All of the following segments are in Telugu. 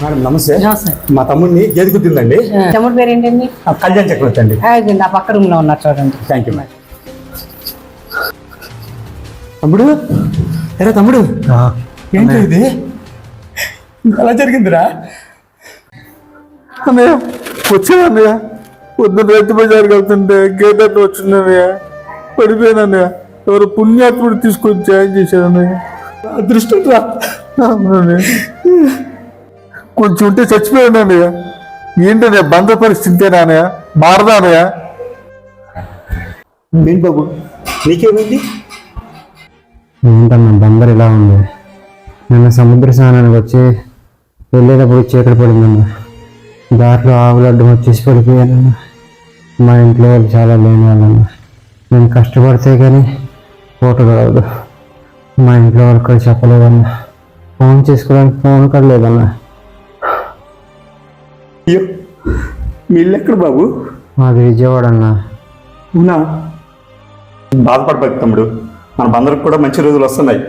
మేడం నమస్తే. మా తమ్ముడిని గేదె కుట్టిందండి తమ్ముడు పేరు ఏంటండి ఆ, కళ్యాణ్ చక్రవర్తి అండి. నా పక్క రూమ్లో ఉన్నారు చూడండి. థ్యాంక్ యూ తమ్ముడు? ఎరా తమ్ముడు? ఏంటి ఇది? ఎలా జరిగిందిరా? అన్నయ్య వచ్చాను అన్నయ్య? పొద్దున్న రైతు బజార్కి వెళ్తుంటే గేట్ అట్లా వచ్చిందన్నయ్య పడిపోయాను అన్నయ్య. ఎవరు పుణ్యాత్ముడు తీసుకొని జాయిన్ చేశారు అన్నయ్య. అదృష్టం రా. కొంచెం ఉంటే చచ్చిపోయాను అన్నయ్య ఏంటన్నయ్య బంధ పరిస్థితేనా అన్నయ్య మారదా అన్నయ్య ఏంటి బాబు? నీకేమైంది? ఏంటన్నా బందర్ ఇలా ఉంది? నిన్న సముద్ర స్నానానికి వచ్చి వెళ్ళేటప్పుడు చీకటి పడిందన్న దాంట్లో ఆవులు అడ్డం వచ్చేసి పడిపోయానన్న మా ఇంట్లో వాళ్ళు చాలా లేని వాళ్ళన్న నేను కష్టపడితే కానీ ఫోటో రావదు మా ఇంట్లో వాళ్ళకి కూడా చెప్పలేదన్న ఫోన్ చేసుకోవడానికి ఫోన్ కూడా లేదన్న అయ్యో మీ ఇల్లు ఎక్కడ బాబు? మాది విజయవాడ అన్న. అవునా? బాధపడబాకు తమ్ముడు. మన బందరికి కూడా మంచి రోజులు వస్తున్నాయి.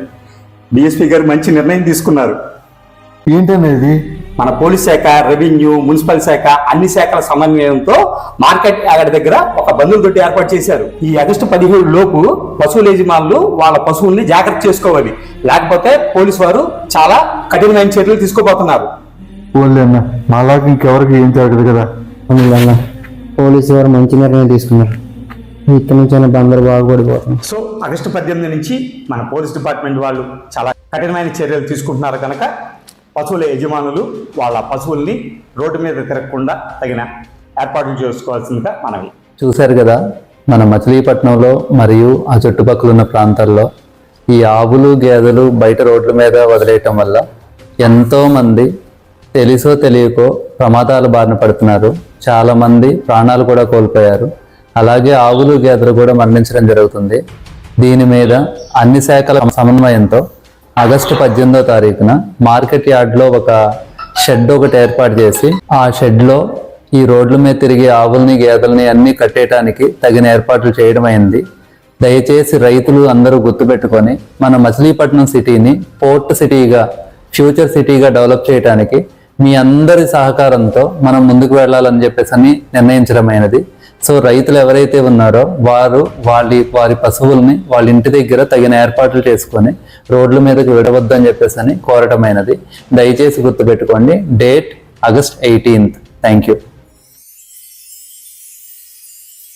డిఎస్పీ గారు మంచి నిర్ణయం తీసుకున్నారు. ఏంటన్నయ్య ఇది మన పోలీస్ శాఖ రెవెన్యూ మున్సిపల్ శాఖ అన్ని శాఖల సమన్వయంతో మార్కెట్ యార్డ్ దగ్గర ఒక బంధువుల తోటి ఏర్పాటు చేశారు. ఈ ఆగస్టు పదిహేడు లోపు పశువుల యజమానులు వాళ్ళ పశువుల్ని జాగ్రత్త చేసుకోవాలి. లేకపోతే పోలీసు వారు చాలా కఠినమైన చర్యలు తీసుకోబోతున్నారు. ఓన్లీ అన్న. మాలాగా ఇంకెవరికి ఏం జరగదు కదా? అందువల్ల పోలీసు వారు మంచి నిర్ణయం తీసుకున్నారు. ఇక్కడి నుంచి బందరు బాగుపడిపోతుంది. సో ఆగస్టు పద్దెనిమిది నుంచి మన పోలీస్ డిపార్ట్మెంట్ వాళ్ళు చాలా కఠినమైన చర్యలు తీసుకుంటున్నారు కనుక పశువుల యజమానులు వాళ్ళ పశువుల్ని రోడ్డు మీద తిరగకుండా తగిన ఏర్పాట్లు చేసుకోవాల్సిందిగా మనవి. చూశారు కదా మన మచిలీపట్నంలో మరియు ఆ చుట్టుపక్కల ఉన్న ప్రాంతాల్లో ఈ ఆవులు గేదెలు బయట రోడ్ల మీద వదిలేయటం వల్ల ఎంతో మంది తెలుసో తెలియకో ప్రమాదాల బారిన పడుతున్నారు. చాలామంది ప్రాణాలు కూడా కోల్పోయారు. అలాగే ఆవులు గేదెలు కూడా మరణించడం జరుగుతుంది. దీని మీద అన్ని శాఖల సమన్వయంతో ఆగస్టు పద్దెనిమిదో తారీఖున మార్కెట్ యార్డ్లో ఒక షెడ్ ఒకటి ఏర్పాటు చేసి ఆ షెడ్లో ఈ రోడ్ల మీద తిరిగే ఆవుల్ని గేదెల్ని అన్ని కట్టేయడానికి తగిన ఏర్పాట్లు చేయడం అయింది. దయచేసి రైతులు అందరూ గుర్తుపెట్టుకొని మన మచిలీపట్నం సిటీని పోర్ట్ సిటీగా ఫ్యూచర్ సిటీగా డెవలప్ చేయడానికి మీ అందరి సహకారంతో మనం ముందుకు వెళ్ళాలని చెప్పేసి అని నిర్ణయించడమైనది. సో రైతులు ఎవరైతే ఉన్నారో వారు వాళ్ళ వారి పశువుల్ని వాళ్ళ ఇంటి దగ్గర తగిన ఏర్పాట్లు చేసుకొని రోడ్ల మీదకి విడవద్దని చెప్పేసి అని కోరటమైనది. దయచేసి గుర్తుపెట్టుకోండి. Date August eighteenth. Thank you.